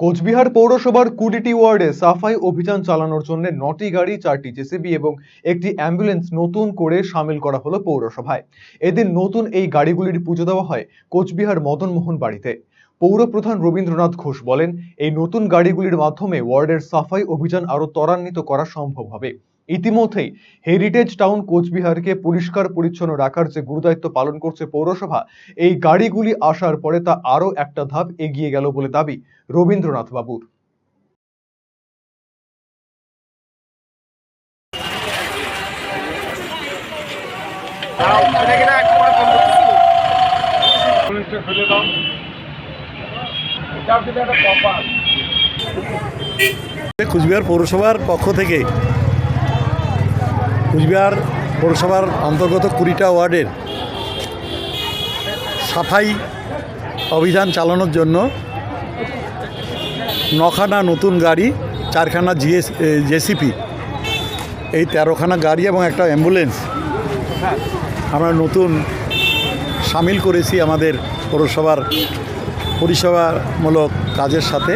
কোচবিহার পৌরসভার কুড়িটি ওয়ার্ডে সাফাই অভিযান চালানোর জন্য নটি গাড়ি, চারটি জেসিবি এবং একটি অ্যাম্বুলেন্স নতুন করে সামিল করা হলো পৌরসভায়। এদিন নতুন এই গাড়িগুলির পুজো দেওয়া হয় কোচবিহার মদনমোহন বাড়িতে। পৌরপ্রধান রবীন্দ্রনাথ ঘোষ বলেন, এই নতুন গাড়িগুলির মাধ্যমে ওয়ার্ডের সাফাই অভিযান আরও ত্বরান্বিত করা সম্ভব হবে। ইতিমধ্যেই হেরিটেজ টাউন কোচবিহারকে পরিষ্কার পরিচ্ছন্ন রাখার যে গুরুদায়িত্ব পালন করছে পৌরসভা, এই গাড়িগুলি আসার পরে তা আরও একটা ধাপ এগিয়ে গেল বলে দাবি রবীন্দ্রনাথ বাবুর। কুচবিহার পৌরসভার পক্ষ থেকে কুচবিহার পৌরসভার অন্তর্গত কুড়িটা ওয়ার্ডের সাফাই অভিযান চালানোর জন্য নখানা নতুন গাড়ি, চারখানা জিএস জেসিপি, এই তেরোখানা গাড়ি এবং একটা অ্যাম্বুলেন্স আমরা নতুন সামিল করেছি আমাদের পৌরসভার পরিষেবামূলক কাজের সাথে।